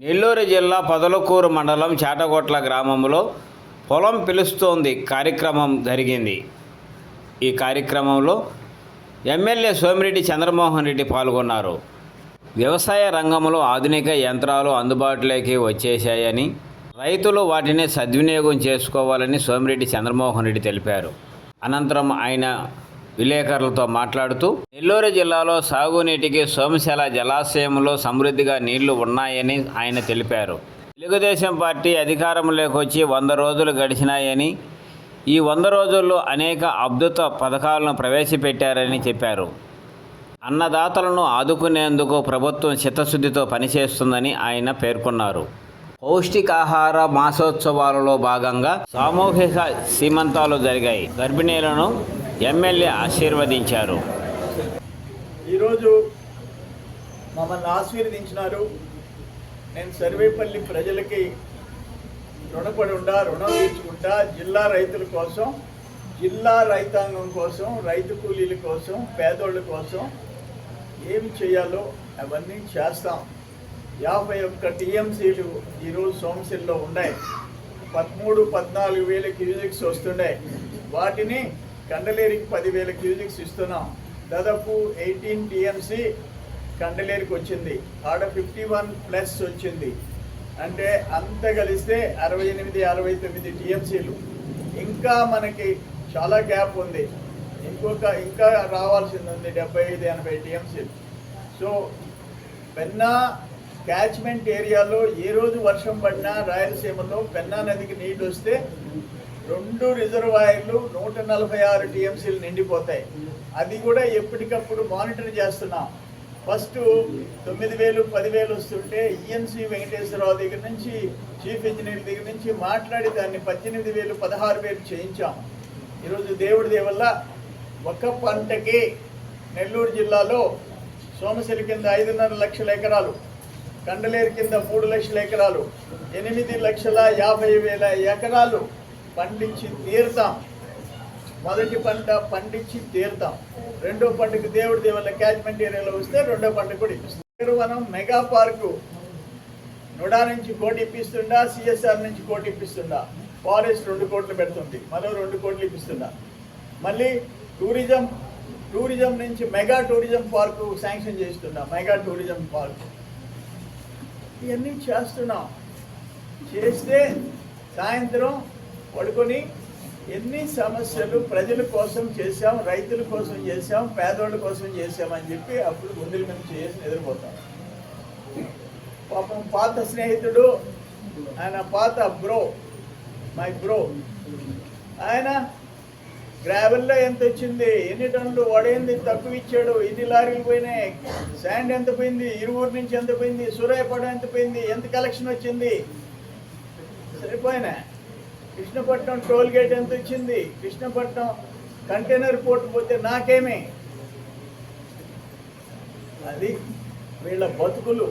నెల్లూరు జిల్లా పొదలకూరు మండలం చాటగొట్ల గ్రామంలో పొలం పిలుస్తోంది కార్యక్రమం జరిగింది. ఈ కార్యక్రమంలో ఎమ్మెల్యే సోమిరెడ్డి చంద్రమోహన్ రెడ్డి పాల్గొన్నారు. వ్యవసాయ రంగంలో ఆధునిక యంత్రాలు అందుబాటులోకి వచ్చేశాయని రైతులు వాటిని సద్వినియోగం చేసుకోవాలని సోమిరెడ్డి చంద్రమోహన్ రెడ్డి తెలిపారు. అనంతరం ఆయన విలేకరులతో మాట్లాడుతూ నెల్లూరు జిల్లాలో సాగునీటికి సోమశిల జలాశయంలో సమృద్ధిగా నీళ్ళు ఉన్నాయని ఆయన తెలిపారు. తెలుగుదేశం పార్టీ అధికారంలోకి వచ్చి వంద రోజులు గడిచినాయని ఈ వంద రోజుల్లో అనేక అద్భుత పథకాలను ప్రవేశపెట్టారని చెప్పారు. అన్నదాతలను ఆదుకునేందుకు ప్రభుత్వం చిత్తశుద్ధితో పనిచేస్తుందని ఆయన పేర్కొన్నారు. పౌష్టికాహార మాసోత్సవాలలో భాగంగా సామూహిక సీమంతాలు జరిగాయి. గర్భిణీలను ఎమ్మెల్యే ఆశీర్వదించారు. ఈరోజు మమ్మల్ని ఆశీర్వదించినారు. నేను సర్వేపల్లి ప్రజలకి రుణపడి ఉండా రుణం తీర్చుకుంటా జిల్లా రైతుల కోసం జిల్లా రైతాంగం కోసం రైతు కూలీల కోసం పేదోళ్ళ కోసం ఏమి చేయాలో అవన్నీ చేస్తాం. యాభై ఒక్క టీఎంసీలు ఈరోజు సోమశిల్లో ఉన్నాయి. పదమూడు పద్నాలుగు వేల క్యూజిక్స్ వస్తున్నాయి. వాటిని కండలేరికి పదివేల క్యూజిక్స్ ఇస్తున్నాం. దాదాపు ఎయిటీన్ టీఎంసీ కండలేరికి వచ్చింది. ఆడ ఫిఫ్టీ వన్ ప్లస్ వచ్చింది. అంటే అంత కలిస్తే అరవై ఎనిమిది అరవై తొమ్మిది టీఎంసీలు. ఇంకా మనకి చాలా గ్యాప్ ఉంది. ఇంకొక ఇంకా రావాల్సింది ఉంది డెబ్బై ఐదు ఎనభై టీఎంసీలు. సో పెన్నా క్యాచ్మెంట్ ఏరియాలో ఏ రోజు వర్షం పడినా రాయలసీమలో పెన్నా నదికి నీళ్ళు వస్తే రెండు రిజర్వాయర్లు నూట నలభై ఆరు టీఎంసీలు నిండిపోతాయి. అది కూడా ఎప్పటికప్పుడు మానిటర్ చేస్తున్నాం. ఫస్ట్ తొమ్మిది వేలు పదివేలు వస్తుంటే ఈఎన్సీ వెంకటేశ్వరరావు దగ్గర నుంచి చీఫ్ ఇంజనీర్ దగ్గర నుంచి మాట్లాడి దాన్ని పద్దెనిమిది వేలు పదహారు వేలు చేయించాం. ఈరోజు దేవుడి దేవల్ల ఒక పంటకి నెల్లూరు జిల్లాలో సోమశిల కింద ఐదున్నర లక్షల ఎకరాలు కండలేరు కింద మూడు లక్షల ఎకరాలు ఎనిమిది లక్షల యాభై వేల ఎకరాలు పండించి తీరుతాం. మొదటి పంట పండించి తీరుతాం. రెండో పంటకు దేవుడి దేవుళ్ళ క్యాచ్మెంట్ ఏరియాలో వస్తే రెండో పంట కూడా ఇప్పిస్తాం. మనం మెగా పార్కు నుడా నుంచి కోటి ఇప్పిస్తుండా సిఎస్ఆర్ నుంచి కోటి ఇప్పిస్తుండా ఫారెస్ట్ రెండు కోట్లు పెడుతుంది. మరో రెండు కోట్లు ఇప్పిస్తుండా మళ్ళీ టూరిజం టూరిజం నుంచి మెగా టూరిజం పార్కు శాంక్షన్ చేస్తున్నా మెగా టూరిజం పార్క్. ఇవన్నీ చేస్తున్నాం. చేస్తే సాయంత్రం పడుకొని ఎన్ని సమస్యలు ప్రజల కోసం చేశాం రైతుల కోసం చేశాం పేదోళ్ళ కోసం చేశామని చెప్పి అప్పుడు గుండెల మీద చేసి నిద్రపోతాం పాపం పాత స్నేహితుడు ఆయన పాత బ్రో మై బ్రో ఆయన గ్రావెల్లో ఎంత వచ్చింది? ఎన్ని టన్నులు వడేంది? తక్కువ ఇచ్చాడు. ఎన్ని లారీలు పోయినాయి. శాండ్ ఎంత పోయింది? ఇరువురు నుంచి ఎంత పోయింది? సూర్యాపడం ఎంత పోయింది? ఎంత కలెక్షన్ వచ్చింది? సరిపోయినా కృష్ణపట్నం టోల్ గేట్ ఎంత వచ్చింది కృష్ణపట్నం కంటైనర్ పోర్ట్ పోతే నాకేమే? అది వీళ్ళ బతుకులు.